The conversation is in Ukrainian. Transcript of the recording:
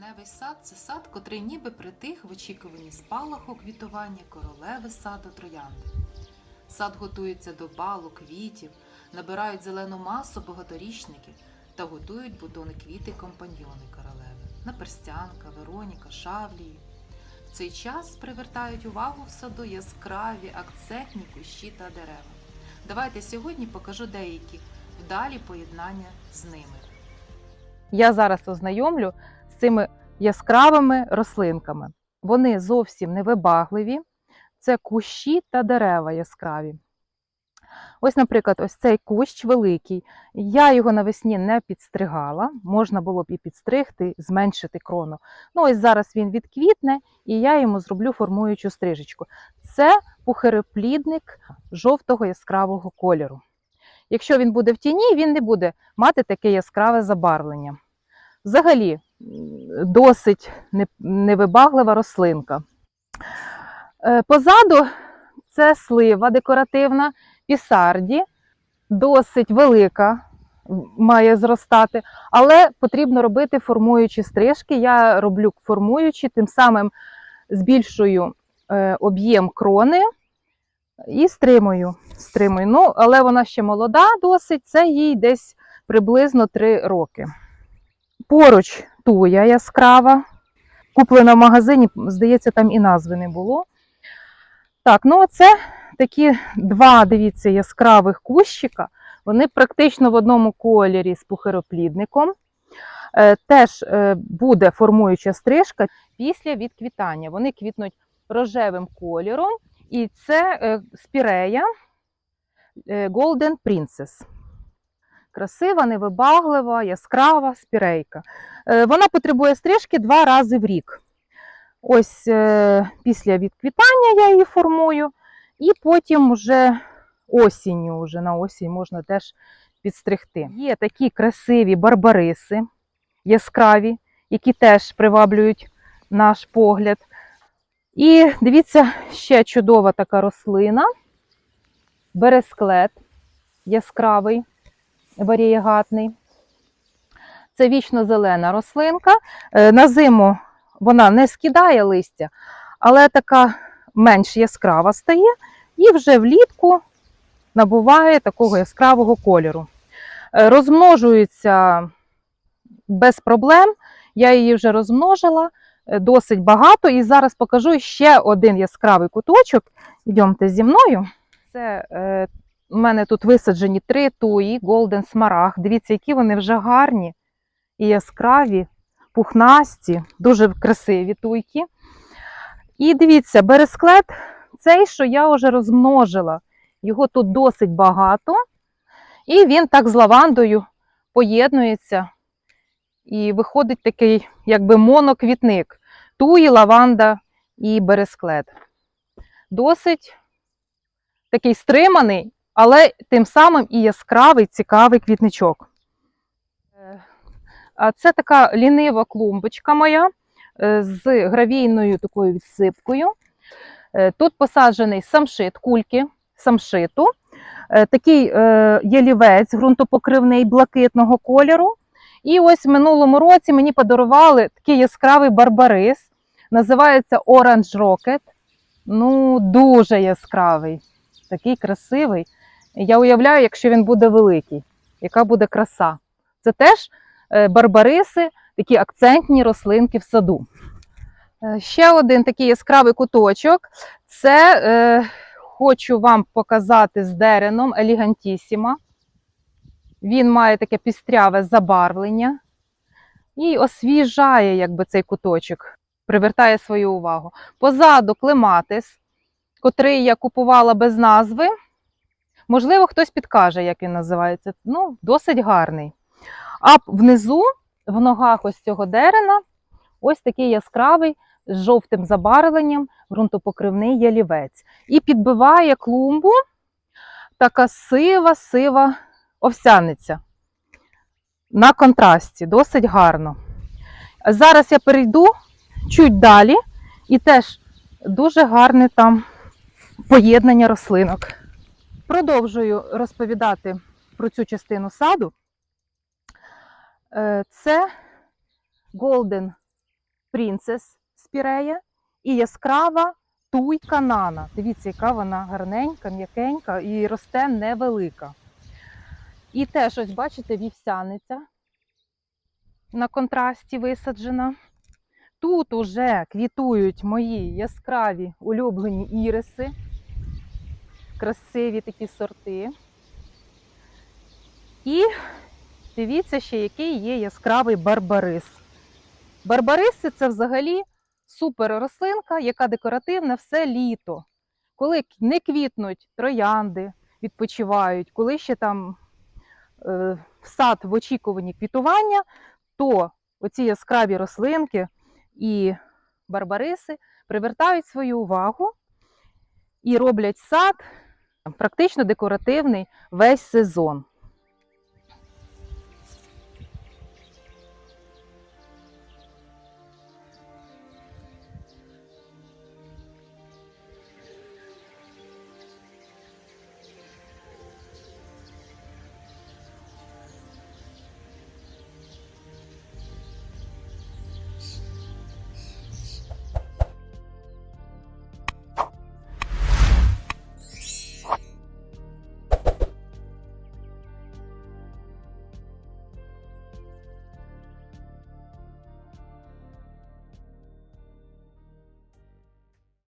Кореневий сад це сад, котрий ніби притих в очікуванні спалаху квітування королеви саду троянди. Сад готується до балу, квітів, набирають зелену масу багаторічники та готують бутони квіти компаньйони королеви наперстянка, Вероніка, Шавлії. В цей час привертають увагу в саду яскраві акцентні кущі та дерева. Давайте сьогодні покажу деякі вдалі поєднання з ними. Я зараз ознайомлю цими яскравими рослинками. Вони зовсім невибагливі, це кущі та дерева яскраві. Ось, наприклад, ось цей кущ великий. Я його навесні не підстригала, можна було б і підстригти, зменшити крону. Ну, ось зараз він відквітне, і я йому зроблю формуючу стрижечку. Це пухироплідник жовтого яскравого кольору. Якщо він буде в тіні, він не буде мати таке яскраве забарвлення. Взагалі, досить невибаглива рослинка. Е, Позаду це слива декоративна, пісарді, досить велика, має зростати, але потрібно робити формуючі стрижки. Я роблю формуючі, тим самим збільшую е, об'єм крони і стримую. стримую. Ну, але вона ще молода досить, це їй десь приблизно 3 роки. Поруч туя яскрава. Куплена в магазині, здається, там і назви не було. Так, ну оце такі два, дивіться, яскравих кущика. Вони практично в одному кольорі з пухироплідником. Е, теж е, буде формуюча стрижка після відквітання. Вони квітнуть рожевим кольором, і це спірея е, Golden Princess. Красива, невибаглива, яскрава спірейка. Е, Вона потребує стрижки два рази в рік. Ось е, після відквітання я її формую, і потім вже осінню, вже на осінь можна теж підстригти. Є такі красиві барбариси, яскраві, які теж приваблюють наш погляд. І дивіться, ще чудова така рослина, бересклет яскравий, варієгатний. Це вічно зелена рослинка. Е, На зиму вона не скидає листя, але така менш яскрава стає і вже влітку набуває такого яскравого кольору. Е, Розмножується без проблем. Я її вже розмножила е, досить багато. І зараз покажу ще один яскравий куточок. Йдемте зі мною. Це у мене тут висаджені три туї, Golden Smaragd. Дивіться, які вони вже гарні і яскраві, пухнасті, дуже красиві туйки. І дивіться, бересклет цей, що я вже розмножила. Його тут досить багато. І він так з лавандою поєднується. І виходить такий, якби моноквітник. Туї, лаванда і бересклет. Досить такий стриманий, але тим самим і яскравий, цікавий квітничок. Е, це така лінива клумбочка моя е, з гравійною такою відсипкою. Е, Тут посаджений самшит, кульки самшиту. Такий ялівець ґрунтопокривний блакитного кольору. І ось в минулому році мені подарували такий яскравий барбарис. Називається Orange Rocket. Ну, дуже яскравий, такий красивий. Я уявляю, якщо він буде великий, яка буде краса. Це теж е, барбариси, такі акцентні рослинки в саду. Е, Ще один такий яскравий куточок. Це е, хочу вам показати з дереном елігантісіма. Він має таке пістряве забарвлення і освіжає якби, цей куточок, привертає свою увагу. Позаду клематис, котрий я купувала без назви. Можливо, хтось підкаже, як він називається. Ну, досить гарний. А внизу, в ногах ось цього дерена, ось такий яскравий з жовтим забарвленням ґрунтопокривний ялівець. І підбиває клумбу така сива-сива овсяниця. На контрасті, досить гарно. Зараз я перейду чуть далі, і теж дуже гарне там поєднання рослинок. Продовжую розповідати про цю частину саду. Е, Це Golden Принцес Спірея і яскрава туйка Нана. Дивіться, яка вона гарненька, м'якенька і росте невелика. І теж, ось бачите, вівсяниця на контрасті висаджена. Тут уже квітують мої яскраві улюблені іриси, красиві такі сорти. І дивіться ще, який є яскравий барбарис. Барбариси це взагалі супер рослинка, яка декоративна все літо. Коли не квітнуть троянди, відпочивають, коли ще там е, сад в очікуванні квітування, то оці яскраві рослинки і барбариси привертають свою увагу і роблять сад практично декоративний весь сезон.